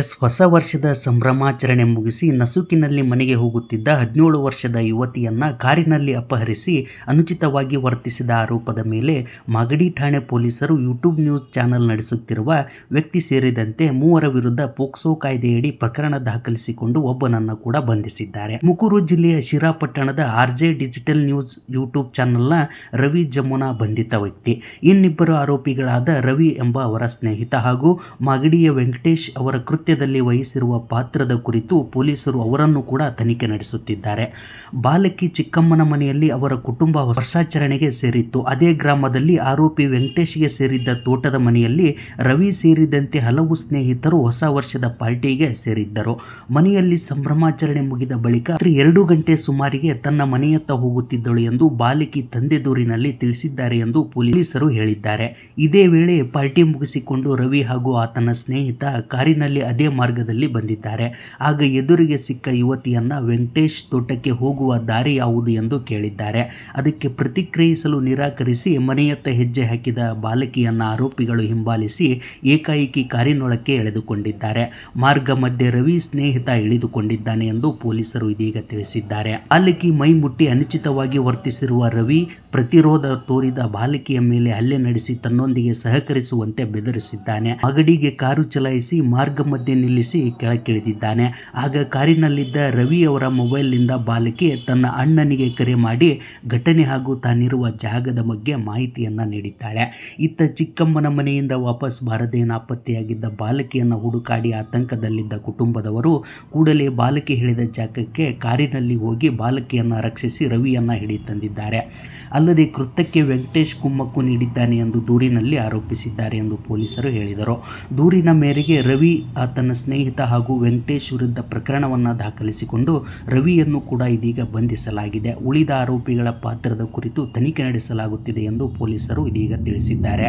S ಹೊಸ ವರ್ಷದ ಸಂಭ್ರಮಾಚರಣೆ ಮುಗಿಸಿ ನಸುಕಿನಲ್ಲಿ ಮನೆಗೆ ಹೋಗುತ್ತಿದ್ದ ಹದಿನೇಳು ವರ್ಷದ ಯುವತಿಯನ್ನ ಕಾರಿನಲ್ಲಿ ಅಪಹರಿಸಿ ಅನುಚಿತವಾಗಿ ವರ್ತಿಸಿದ ಆರೋಪದ ಮೇಲೆ ಮಾಗಡಿ ಠಾಣೆ ಪೊಲೀಸರು ಯೂಟ್ಯೂಬ್ ನ್ಯೂಸ್ ಚಾನೆಲ್ ನಡೆಸುತ್ತಿರುವ ವ್ಯಕ್ತಿ ಸೇರಿದಂತೆ ಮೂವರ ವಿರುದ್ಧ ಪೋಕ್ಸೋ ಕಾಯ್ದೆಯಡಿ ಪ್ರಕರಣ ದಾಖಲಿಸಿಕೊಂಡು ಒಬ್ಬನನ್ನ ಕೂಡ ಬಂಧಿಸಿದ್ದಾರೆ. ಮುಕೂರು ಜಿಲ್ಲೆಯ ಶಿರಾ ಪಟ್ಟಣದ ಆರ್ಜೆ ಡಿಜಿಟಲ್ ನ್ಯೂಸ್ ಯೂಟ್ಯೂಬ್ ಚಾನೆಲ್ನ ರವಿ ಜಮುನಾ ಬಂಧಿತ ವ್ಯಕ್ತಿ. ಇನ್ನಿಬ್ಬರು ಆರೋಪಿಗಳಾದ ರವಿ ಎಂಬ ಅವರ ಸ್ನೇಹಿತ ಹಾಗೂ ಮಾಗಡಿಯ ವೆಂಕಟೇಶ್ ಅವರ ಕೃತ್ಯದಲ್ಲಿ ವಹಿಸಿರುವ ಪಾತ್ರದ ಕುರಿತು ಪೊಲೀಸರು ಅವರನ್ನು ಕೂಡ ತನಿಖೆ ನಡೆಸುತ್ತಿದ್ದಾರೆ. ಬಾಲಕಿ ಚಿಕ್ಕಮ್ಮನ ಮನೆಯಲ್ಲಿ ಅವರ ಕುಟುಂಬ ವರ್ಷಾಚರಣೆಗೆ ಸೇರಿತ್ತು. ಅದೇ ಗ್ರಾಮದಲ್ಲಿ ಆರೋಪಿ ವೆಂಕಟೇಶ್ಗೆ ಸೇರಿದ್ದ ತೋಟದ ಮನೆಯಲ್ಲಿ ರವಿ ಸೇರಿದಂತೆ ಹಲವು ಸ್ನೇಹಿತರು ಹೊಸ ವರ್ಷದ ಪಾರ್ಟಿಗೆ ಸೇರಿದ್ದರು. ಮನೆಯಲ್ಲಿ ಸಂಭ್ರಮಾಚರಣೆ ಮುಗಿದ ಬಳಿಕ ಎರಡು ಗಂಟೆ ಸುಮಾರಿಗೆ ತನ್ನ ಮನೆಯತ್ತ ಹೋಗುತ್ತಿದ್ದಳು ಎಂದು ಬಾಲಕಿ ತಂದೆ ದೂರಿನಲ್ಲಿ ತಿಳಿಸಿದ್ದಾರೆ ಎಂದು ಪೊಲೀಸರು ಹೇಳಿದ್ದಾರೆ. ಇದೇ ವೇಳೆ ಪಾರ್ಟಿ ಮುಗಿಸಿಕೊಂಡು ರವಿ ಹಾಗೂ ಆತನ ಸ್ನೇಹಿತ ಕಾರಿನಲ್ಲಿ ಅದೇ ಮಾರ್ಗದಲ್ಲಿ ಬಂದಿದ್ದಾರೆ. ಆಗ ಎದುರಿಗೆ ಸಿಕ್ಕ ಯುವತಿಯನ್ನ ವೆಂಕಟೇಶ್ ತೋಟಕ್ಕೆ ಹೋಗುವ ದಾರಿ ಯಾವುದು ಎಂದು ಕೇಳಿದ್ದಾರೆ. ಅದಕ್ಕೆ ಪ್ರತಿಕ್ರಿಯಿಸಲು ನಿರಾಕರಿಸಿ ಮನೆಯತ್ತ ಹೆಜ್ಜೆ ಹಾಕಿದ ಬಾಲಕಿಯನ್ನ ಆರೋಪಿಗಳು ಹಿಂಬಾಲಿಸಿ ಏಕಾಏಕಿ ಕಾರಿನೊಳಕ್ಕೆ ಎಳೆದುಕೊಂಡಿದ್ದಾರೆ. ಮಾರ್ಗ ಮಧ್ಯೆ ರವಿ ಸ್ನೇಹಿತ ಇಳಿದುಕೊಂಡಿದ್ದಾನೆ ಎಂದು ಪೊಲೀಸರು ಇದೀಗ ತಿಳಿಸಿದ್ದಾರೆ. ಬಾಲಕಿ ಮೈ ಮುಟ್ಟಿ ಅನುಚಿತವಾಗಿ ವರ್ತಿಸಿರುವ ರವಿ ಪ್ರತಿರೋಧ ತೋರಿದ ಬಾಲಕಿಯ ಮೇಲೆ ಹಲ್ಲೆ ನಡೆಸಿ ತನ್ನೊಂದಿಗೆ ಸಹಕರಿಸುವಂತೆ ಬೆದರಿಸಿದ್ದಾನೆ. ಅಗಡಿಗೆ ಕಾರು ಚಲಾಯಿಸಿ ಮಾರ್ಗ ಮಧ್ಯೆ ನಿಲ್ಲಿಸಿ ಕೆಳಕ್ಕಿಳಿದಿದ್ದಾನೆ. ಆಗ ಕಾರಿನಲ್ಲಿದ್ದ ರವಿ ಅವರ ಮೊಬೈಲ್ನಿಂದ ಬಾಲಕಿ ತನ್ನ ಅಣ್ಣನಿಗೆ ಕರೆ ಮಾಡಿ ಘಟನೆ ಹಾಗೂ ತಾನಿರುವ ಜಾಗದ ಬಗ್ಗೆ ಮಾಹಿತಿಯನ್ನು ನೀಡಿದ್ದಾಳೆ. ಇತ್ತ ಚಿಕ್ಕಮ್ಮನ ಮನೆಯಿಂದ ವಾಪಸ್ ಬಾರದೆ ನಾಪತ್ತೆಯಾಗಿದ್ದ ಬಾಲಕಿಯನ್ನು ಹುಡುಕಾಡಿ ಆತಂಕದಲ್ಲಿದ್ದ ಕುಟುಂಬದವರು ಕೂಡಲೇ ಬಾಲಕಿ ಹೇಳಿದ ಜಾಗಕ್ಕೆ ಕಾರಿನಲ್ಲಿ ಹೋಗಿ ಬಾಲಕಿಯನ್ನು ರಕ್ಷಿಸಿ ರವಿಯನ್ನು ಹಿಡಿ ತಂದಿದ್ದಾರೆ. ಅಲ್ಲದೆ ಕೃತ್ಯಕ್ಕೆ ವೆಂಕಟೇಶ್ ಕುಮ್ಮಕ್ಕು ನೀಡಿದ್ದಾನೆ ಎಂದು ದೂರಿನಲ್ಲಿ ಆರೋಪಿಸಿದ್ದಾರೆ ಎಂದು ಪೊಲೀಸರು ಹೇಳಿದರು. ದೂರಿನ ಮೇರೆಗೆ ರವಿ ಆತನ ಸ್ನೇಹಿತ ಹಾಗೂ ವೆಂಕಟೇಶ್ ವಿರುದ್ಧ ಪ್ರಕರಣವನ್ನು ದಾಖಲಿಸಿಕೊಂಡು ರವಿಯನ್ನು ಕೂಡ ಇದೀಗ ಬಂಧಿಸಲಾಗಿದೆ. ಉಳಿದ ಆರೋಪಿಗಳ ಪಾತ್ರದ ಕುರಿತು ತನಿಖೆ ನಡೆಸಲಾಗುತ್ತಿದೆ ಎಂದು ಪೊಲೀಸರು ಇದೀಗ ತಿಳಿಸಿದ್ದಾರೆ.